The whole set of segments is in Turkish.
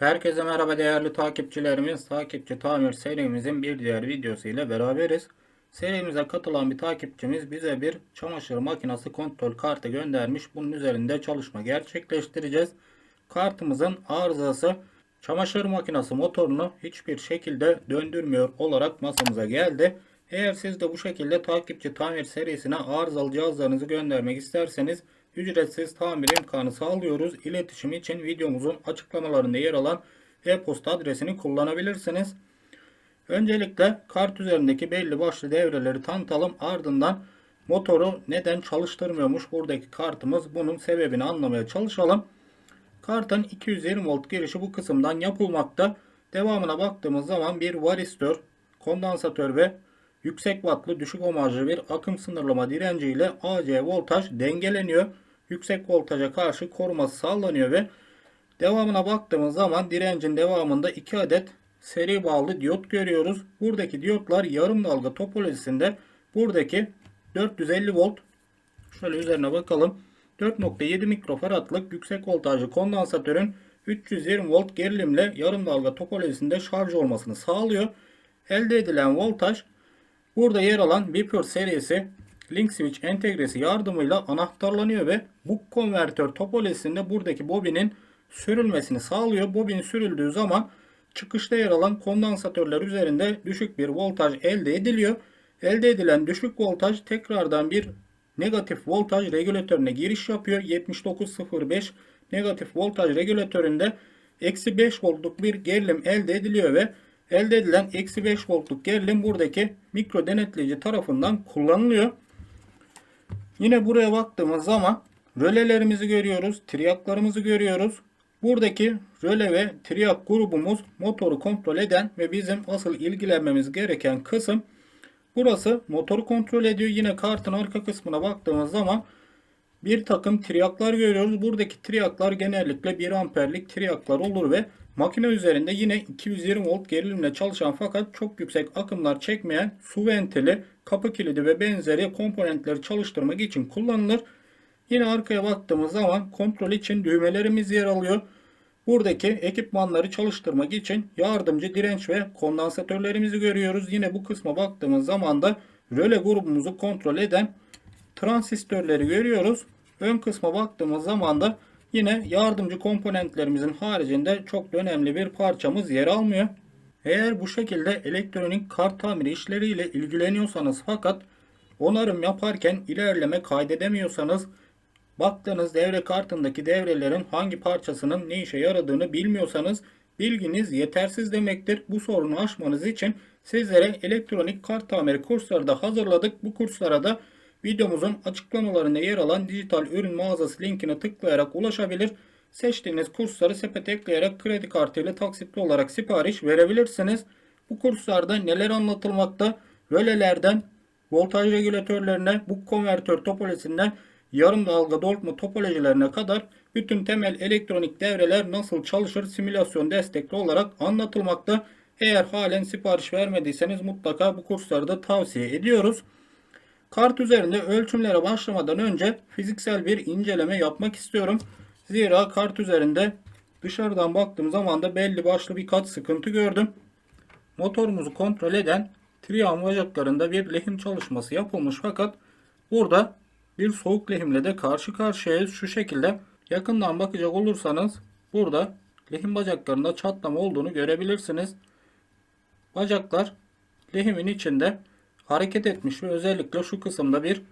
Herkese merhaba değerli takipçilerimiz. Takipçi tamir serimizin bir diğer videosu ile beraberiz. Serimize katılan bir takipçimiz bize bir çamaşır makinesi kontrol kartı göndermiş. Bunun üzerinde çalışma gerçekleştireceğiz. Kartımızın arızası çamaşır makinesi motorunu hiçbir şekilde döndürmüyor olarak masamıza geldi. Eğer siz de bu şekilde takipçi tamir serisine arızalı cihazlarınızı göndermek isterseniz ücretsiz tamir imkanı sağlıyoruz. İletişim için videomuzun açıklamalarında yer alan e-posta adresini kullanabilirsiniz. Öncelikle kart üzerindeki belli başlı devreleri tanıtalım. Ardından motoru neden çalıştırmıyormuş buradaki kartımız bunun sebebini anlamaya çalışalım. Kartın 220 volt girişi bu kısımdan yapılmakta. Devamına baktığımız zaman bir varistör, kondansatör ve yüksek wattlı düşük ohmajlı bir akım sınırlama direnci ile AC voltaj dengeleniyor. Yüksek voltaja karşı koruması sağlanıyor ve devamına baktığımız zaman direncin devamında 2 adet seri bağlı diyot görüyoruz. Buradaki diyotlar yarım dalga topolojisinde buradaki 450 volt şöyle üzerine bakalım. 4.7 mikrofaradlık yüksek voltajlı kondansatörün 320 volt gerilimle yarım dalga topolojisinde şarj olmasını sağlıyor. Elde edilen voltaj burada yer alan Beeper serisi link switch entegresi yardımıyla anahtarlanıyor ve bu konvertör topolojisinde buradaki bobinin sürülmesini sağlıyor. Bobin sürüldüğü zaman çıkışta yer alan kondansatörler üzerinde düşük bir voltaj elde ediliyor. Elde edilen düşük voltaj tekrardan bir negatif voltaj regülatörüne giriş yapıyor. 7905 negatif voltaj regülatöründe eksi 5 voltluk bir gerilim elde ediliyor ve elde edilen eksi 5 voltluk gerilim buradaki mikro denetleyici tarafından kullanılıyor. Yine buraya baktığımız zaman rölelerimizi görüyoruz. Triyaklarımızı görüyoruz. Buradaki röle ve triyak grubumuz motoru kontrol eden ve bizim asıl ilgilenmemiz gereken kısım burası motoru kontrol ediyor. Yine kartın arka kısmına baktığımız zaman bir takım triyaklar görüyoruz. Buradaki triyaklar genellikle 1 amperlik triyaklar olur ve makine üzerinde yine 220 volt gerilimle çalışan fakat çok yüksek akımlar çekmeyen su ventili, kapı kilidi ve benzeri komponentleri çalıştırmak için kullanılır. Yine arkaya baktığımız zaman kontrol için düğmelerimiz yer alıyor. Buradaki ekipmanları çalıştırmak için yardımcı direnç ve kondansatörlerimizi görüyoruz. Yine bu kısma baktığımız zaman da röle grubumuzu kontrol eden transistörleri görüyoruz. Ön kısma baktığımız zaman da yine yardımcı komponentlerimizin haricinde çok önemli bir parçamız yer almıyor. Eğer bu şekilde elektronik kart tamiri işleriyle ilgileniyorsanız fakat onarım yaparken ilerleme kaydedemiyorsanız baktığınız devre kartındaki devrelerin hangi parçasının ne işe yaradığını bilmiyorsanız bilginiz yetersiz demektir. Bu sorunu aşmanız için sizlere elektronik kart tamiri kursları da hazırladık. Bu kurslara da videomuzun açıklamalarında yer alan dijital ürün mağazası linkine tıklayarak ulaşabilir. Seçtiğiniz kursları sepete ekleyerek kredi kartı ile taksitli olarak sipariş verebilirsiniz. Bu kurslarda neler anlatılmakta? Rölelerden voltaj regülatörlerine, bu konvertör topolojisinden yarım dalga dolma topolojilerine kadar bütün temel elektronik devreler nasıl çalışır simülasyon destekli olarak anlatılmakta. Eğer halen sipariş vermediyseniz mutlaka bu kursları da tavsiye ediyoruz. Kart üzerinde ölçümlere başlamadan önce fiziksel bir inceleme yapmak istiyorum. Zira kart üzerinde dışarıdan baktığım zaman da belli başlı birkaç sıkıntı gördüm. Motorumuzu kontrol eden triyan bacaklarında bir lehim çalışması yapılmış fakat burada bir soğuk lehimle de karşı karşıyayız. Şu şekilde yakından bakacak olursanız burada lehim bacaklarında çatlama olduğunu görebilirsiniz. Bacaklar lehimin içinde hareket etmiş ve özellikle şu kısımda bir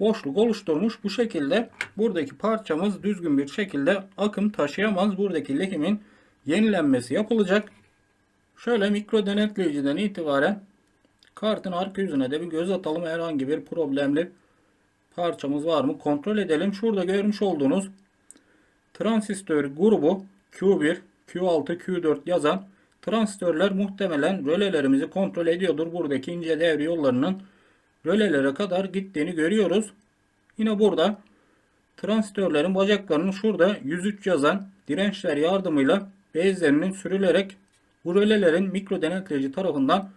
boşluk oluşturmuş. Bu şekilde buradaki parçamız düzgün bir şekilde akım taşıyamaz. Buradaki lehimin yenilenmesi yapılacak. Şöyle mikro denetleyiciden itibaren kartın arka yüzüne de bir göz atalım. Herhangi bir problemli parçamız var mı kontrol edelim. Şurada görmüş olduğunuz transistör grubu Q1, Q6, Q4 yazan transistörler muhtemelen rölelerimizi kontrol ediyordur. Buradaki ince devre yollarının rölelere kadar gittiğini görüyoruz. Yine burada transistörlerin bacaklarının şurada 103 yazan dirençler yardımıyla bezlerinin sürülerek bu rölelerin mikro denetleyici tarafından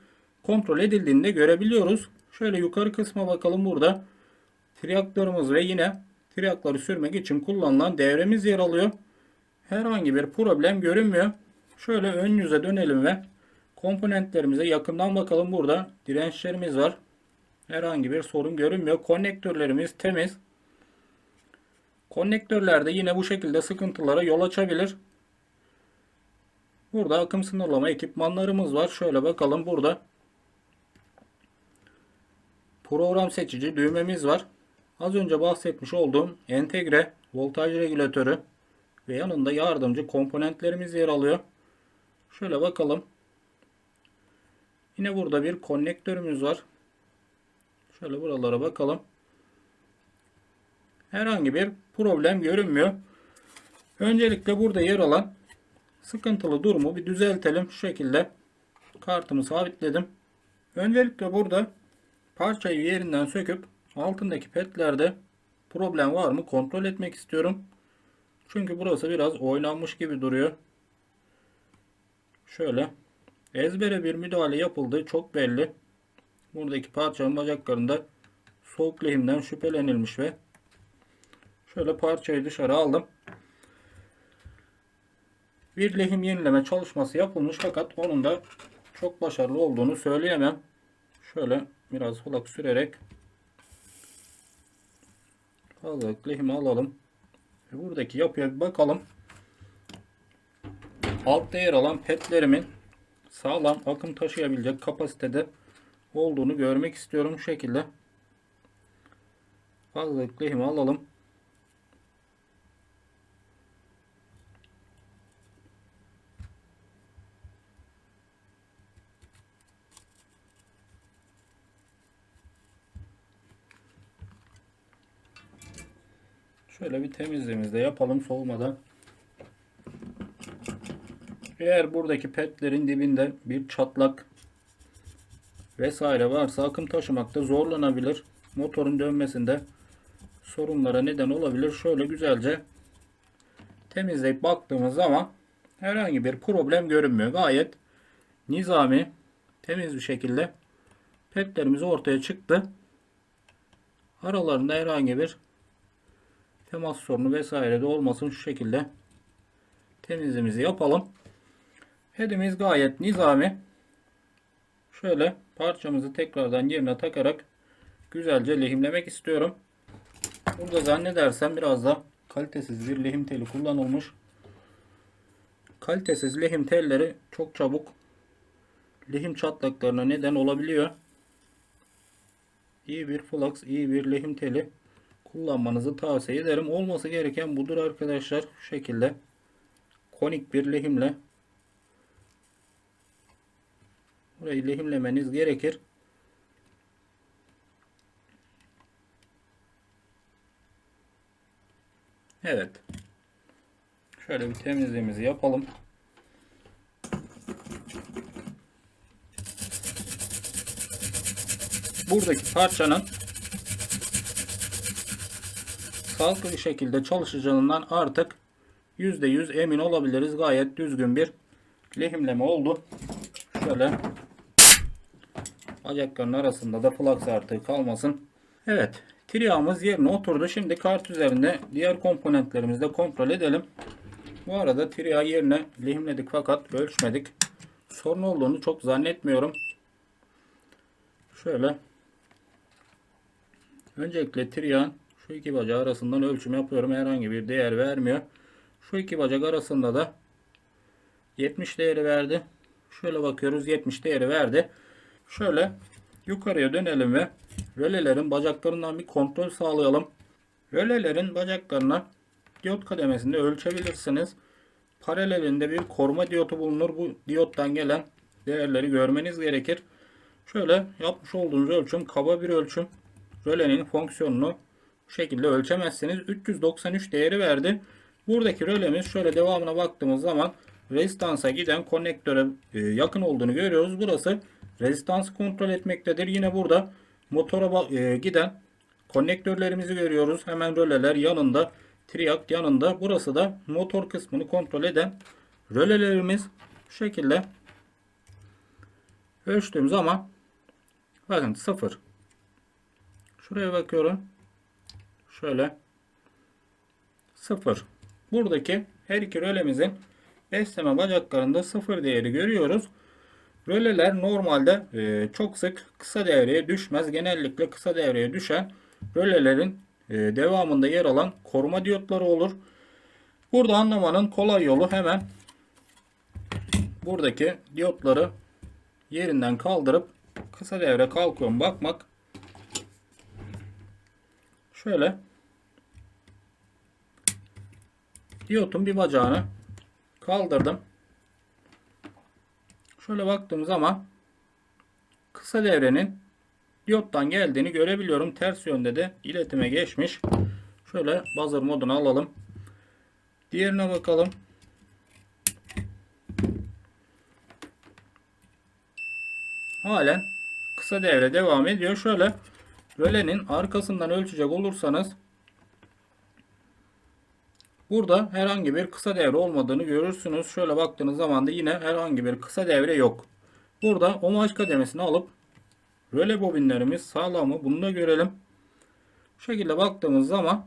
kontrol edildiğini de görebiliyoruz. Şöyle yukarı kısma bakalım burada. Triaktörümüz ve yine triakları sürmek için kullanılan devremiz yer alıyor. Herhangi bir problem görünmüyor. Şöyle ön yüze dönelim ve komponentlerimize yakından bakalım. Burada dirençlerimiz var. Herhangi bir sorun görünmüyor. Konnektörlerimiz temiz. Konnektörlerde yine bu şekilde sıkıntılara yol açabilir. Burada akım sınırlama ekipmanlarımız var. Şöyle bakalım burada program seçici düğmemiz var. Az önce bahsetmiş olduğum entegre voltaj regülatörü ve yanında yardımcı komponentlerimiz yer alıyor. Şöyle bakalım. Yine burada bir konnektörümüz var. Şöyle buralara bakalım. Herhangi bir problem görünmüyor. Öncelikle burada yer alan sıkıntılı durumu bir düzeltelim. Şu şekilde kartımı sabitledim. Öncelikle burada parçayı yerinden söküp altındaki petlerde problem var mı kontrol etmek istiyorum. Çünkü burası biraz oynanmış gibi duruyor. Şöyle ezbere bir müdahale yapıldığı çok belli. Buradaki parçanın bacaklarında soğuk lehimden şüphelenilmiş ve şöyle parçayı dışarı aldım. Bir lehim yenileme çalışması yapılmış fakat onun da çok başarılı olduğunu söyleyemem. Şöyle biraz flak sürerek fazlalık lehimi alalım. Buradaki yapıya bir bakalım. Altta yer alan petlerimin sağlam akım taşıyabilecek kapasitede olduğunu görmek istiyorum. Şu şekilde fazlalık lehimi alalım. Şöyle bir temizliğimizi de yapalım soğumadan. Eğer buradaki petlerin dibinde bir çatlak vesaire varsa akım taşımakta zorlanabilir. Motorun dönmesinde sorunlara neden olabilir. Şöyle güzelce temizleyip baktığımız zaman herhangi bir problem görünmüyor. Gayet nizami, temiz bir şekilde petlerimiz ortaya çıktı. Aralarında herhangi bir temas sorunu vesaire de olmasın şu şekilde temizliğimizi yapalım. Hedimiz gayet nizami. Şöyle parçamızı tekrardan yerine takarak güzelce lehimlemek istiyorum. Burada zannedersem biraz da kalitesiz bir lehim teli kullanılmış. Kalitesiz lehim telleri çok çabuk lehim çatlaklarına neden olabiliyor. İyi bir flux, iyi bir lehim teli kullanmanızı tavsiye ederim. Olması gereken budur arkadaşlar. Şu şekilde konik bir lehimle burayı lehimlemeniz gerekir. Evet. Şöyle bir temizliğimizi yapalım. Buradaki parçanın sağlıklı bir şekilde çalışacağından artık %100 emin olabiliriz. Gayet düzgün bir lehimleme oldu. Şöyle bacakların arasında da flaks artığı kalmasın. Evet. Triyağımız yerine oturdu. Şimdi kart üzerinde diğer komponentlerimizi de kontrol edelim. Bu arada triyağı yerine lehimledik fakat ölçmedik. Sorun olduğunu çok zannetmiyorum. Şöyle öncelikle triyağın şu iki bacak arasından ölçüm yapıyorum. Herhangi bir değer vermiyor. Şu iki bacak arasında da 70 değeri verdi. Şöyle bakıyoruz 70 değeri verdi. Şöyle yukarıya dönelim ve rölelerin bacaklarından bir kontrol sağlayalım. Rölelerin bacaklarına diyot kademesinde ölçebilirsiniz. Paralelinde bir koruma diyotu bulunur. Bu diyottan gelen değerleri görmeniz gerekir. Şöyle yapmış olduğunuz ölçüm kaba bir ölçüm. Rölenin fonksiyonunu bu şekilde ölçemezsiniz. 393 değeri verdi. Buradaki rölemiz şöyle devamına baktığımız zaman rezistansa giden konnektöre e, yakın olduğunu görüyoruz. Burası rezistansı kontrol etmektedir. Yine burada motora e, giden konnektörlerimizi görüyoruz. Hemen röleler yanında, triak yanında. Burası da motor kısmını kontrol eden rölelerimiz. Bu şekilde ölçtüğüm zaman bakın sıfır. Şuraya bakıyorum. Şöyle sıfır. Buradaki her iki rölemizin besleme bacaklarında sıfır değeri görüyoruz. Röleler normalde e, çok sık kısa devreye düşmez. Genellikle kısa devreye düşen rölelerin e, devamında yer alan koruma diyotları olur. Burada anlamanın kolay yolu hemen buradaki diyotları yerinden kaldırıp kısa devre kalkıyor mu bakmak. Şöyle diyotun bir bacağını kaldırdım. Şöyle baktığım zaman kısa devrenin diyottan geldiğini görebiliyorum. Ters yönde de iletime geçmiş. Şöyle buzzer modunu alalım. Diğerine bakalım. Halen kısa devre devam ediyor. Şöyle rölenin arkasından ölçecek olursanız burada herhangi bir kısa devre olmadığını görürsünüz. Şöyle baktığınız zaman da yine herhangi bir kısa devre yok. Burada omaj kademesini alıp röle bobinlerimiz sağlam mı bunu da görelim. Bu şekilde baktığımız zaman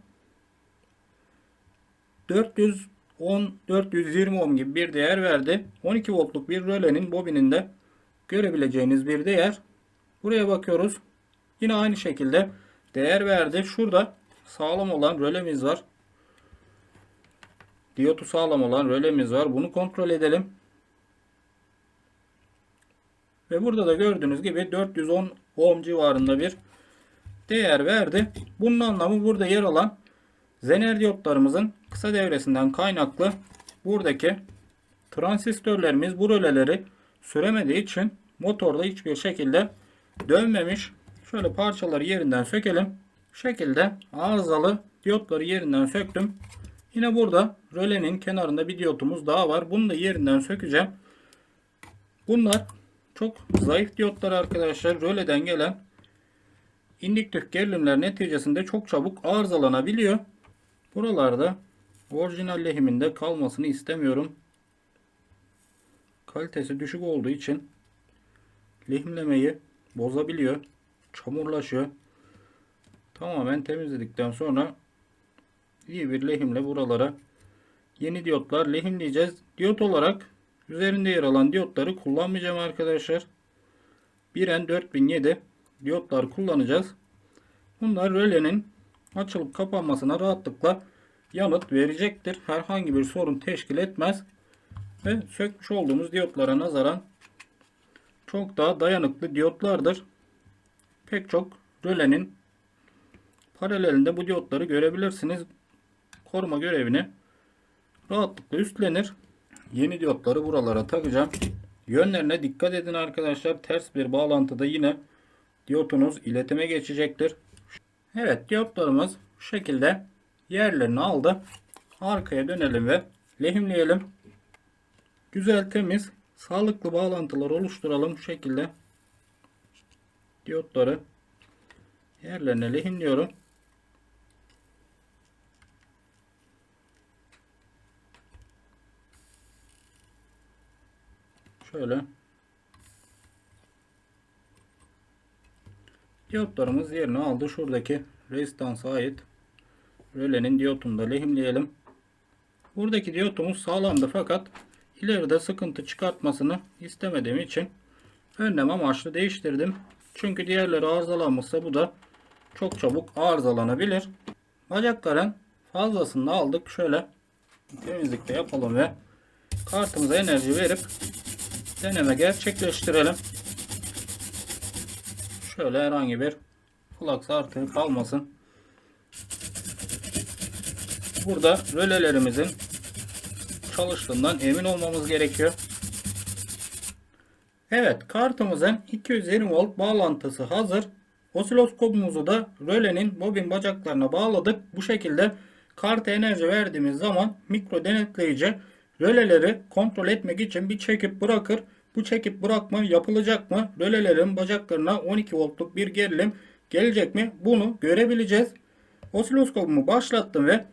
410 420 ohm gibi bir değer verdi. 12 voltluk bir rölenin bobininde görebileceğiniz bir değer. Buraya bakıyoruz. Yine aynı şekilde değer verdi. Şurada sağlam olan rölemiz var. Diyotu sağlam olan rölemiz var. Bunu kontrol edelim. Ve burada da gördüğünüz gibi 410 ohm civarında bir değer verdi. Bunun anlamı burada yer alan zener diyotlarımızın kısa devresinden kaynaklı buradaki transistörlerimiz bu röleleri süremediği için motorda hiçbir şekilde dönmemiş. Şöyle parçaları yerinden sökelim. Şekilde arızalı diyotları yerinden söktüm. Yine burada rölenin kenarında bir diyotumuz daha var. Bunu da yerinden sökeceğim. Bunlar çok zayıf diyotlar arkadaşlar. Röleden gelen indüktif gerilimler neticesinde çok çabuk arızalanabiliyor. Buralarda orijinal lehiminde kalmasını istemiyorum. Kalitesi düşük olduğu için lehimlemeyi bozabiliyor. Çamurlaşıyor. Tamamen temizledikten sonra iyi bir lehimle buralara yeni diyotlar lehimleyeceğiz. Diyot olarak üzerinde yer alan diyotları kullanmayacağım arkadaşlar. Biren 4007 diyotlar kullanacağız. Bunlar rölenin açılıp kapanmasına rahatlıkla yanıt verecektir. Herhangi bir sorun teşkil etmez. Ve sökmüş olduğumuz diyotlara nazaran çok daha dayanıklı diyotlardır. Pek çok rölenin paralelinde bu diyotları görebilirsiniz. Koruma görevini rahatlıkla üstlenir. Yeni diyotları buralara takacağım. Yönlerine dikkat edin arkadaşlar. Ters bir bağlantıda yine diyotunuz iletime geçecektir. Evet diyotlarımız bu şekilde yerlerini aldı. Arkaya dönelim ve lehimleyelim. Güzel temiz sağlıklı bağlantılar oluşturalım. Bu şekilde diyotları yerlerine lehimliyorum. Şöyle diyotlarımız yerini aldı. Şuradaki rezistansa ait rölenin diyotunu da lehimleyelim. Buradaki diyotumuz sağlamdı fakat ileride sıkıntı çıkartmasını istemediğim için önlem amaçlı değiştirdim. Çünkü diğerleri arızalanmışsa bu da çok çabuk arızalanabilir. Bacakların fazlasını aldık. Şöyle temizlikte yapalım ve kartımıza enerji verip deneme gerçekleştirelim. Şöyle herhangi bir flux artığı kalmasın. Burada rölelerimizin çalıştığından emin olmamız gerekiyor. Evet kartımızın 220 volt bağlantısı hazır. Osiloskopumuzu da rölenin bobin bacaklarına bağladık. Bu şekilde karta enerji verdiğimiz zaman mikro denetleyici röleleri kontrol etmek için bir çekip bırakır. Bu çekip bırakma yapılacak mı? Rölelerin bacaklarına 12 voltluk bir gerilim gelecek mi? Bunu görebileceğiz. Osiloskopumu başlattım ve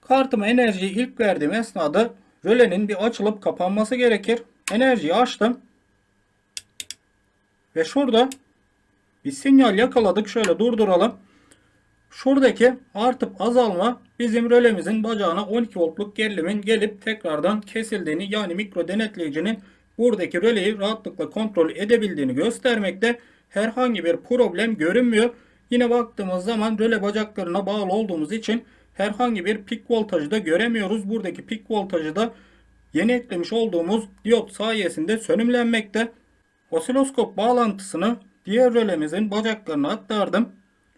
kartıma enerjiyi ilk verdiğim esnada rölenin bir açılıp kapanması gerekir. Enerjiyi açtım. Ve şurada bir sinyal yakaladık. Şöyle durduralım. Şuradaki artıp azalma bizim rölemizin bacağına 12 voltluk gerilimin gelip tekrardan kesildiğini yani mikro denetleyicinin buradaki röleyi rahatlıkla kontrol edebildiğini göstermekte. Herhangi bir problem görünmüyor. Yine baktığımız zaman röle bacaklarına bağlı olduğumuz için herhangi bir pik voltajı da göremiyoruz. Buradaki pik voltajı da yeni eklemiş olduğumuz diyot sayesinde sönümlenmekte. Osiloskop bağlantısını diğer rölemizin bacaklarına aktardım.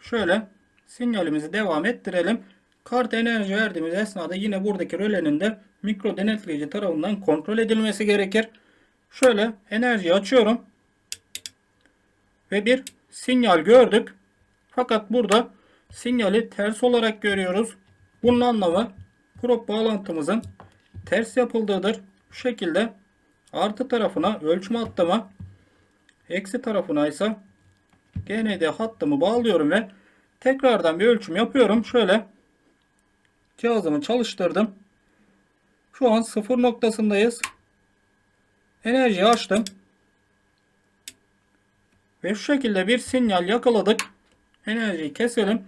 Şöyle sinyalimizi devam ettirelim. Kart enerji verdiğimiz esnada yine buradaki rölenin de mikro denetleyici tarafından kontrol edilmesi gerekir. Şöyle enerjiyi açıyorum. Ve bir sinyal gördük. Fakat burada sinyali ters olarak görüyoruz. Bunun anlamı prop bağlantımızın ters yapıldığıdır. Bu şekilde artı tarafına ölçme hattımı eksi tarafına ise GND hattımı bağlıyorum ve tekrardan bir ölçüm yapıyorum. Şöyle cihazımı çalıştırdım. Şu an sıfır noktasındayız. Enerjiyi açtım. Ve şu şekilde bir sinyal yakaladık. Enerjiyi keselim.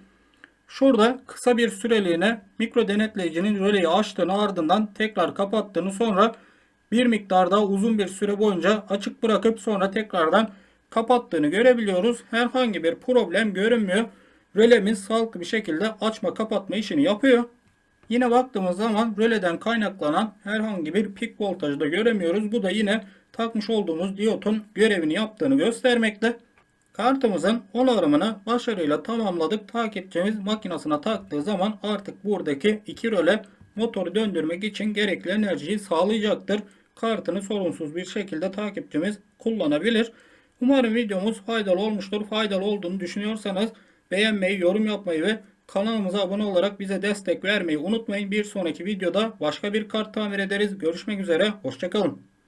Şurada kısa bir süreliğine mikro denetleyicinin röleyi açtığını ardından tekrar kapattığını sonra bir miktar daha uzun bir süre boyunca açık bırakıp sonra tekrardan kapattığını görebiliyoruz. Herhangi bir problem görünmüyor. Rölemiz sağlıklı bir şekilde açma kapatma işini yapıyor. Yine baktığımız zaman röleden kaynaklanan herhangi bir pik voltajı da göremiyoruz. Bu da yine takmış olduğumuz diyotun görevini yaptığını göstermekte. Kartımızın onarımını başarıyla tamamladık. Takipçimiz makinesine taktığı zaman artık buradaki iki röle motoru döndürmek için gerekli enerjiyi sağlayacaktır. Kartını sorunsuz bir şekilde takipçimiz kullanabilir. Umarım videomuz faydalı olmuştur. Faydalı olduğunu düşünüyorsanız beğenmeyi, yorum yapmayı ve kanalımıza abone olarak bize destek vermeyi unutmayın. Bir sonraki videoda başka bir kart tamir ederiz. Görüşmek üzere. Hoşçakalın.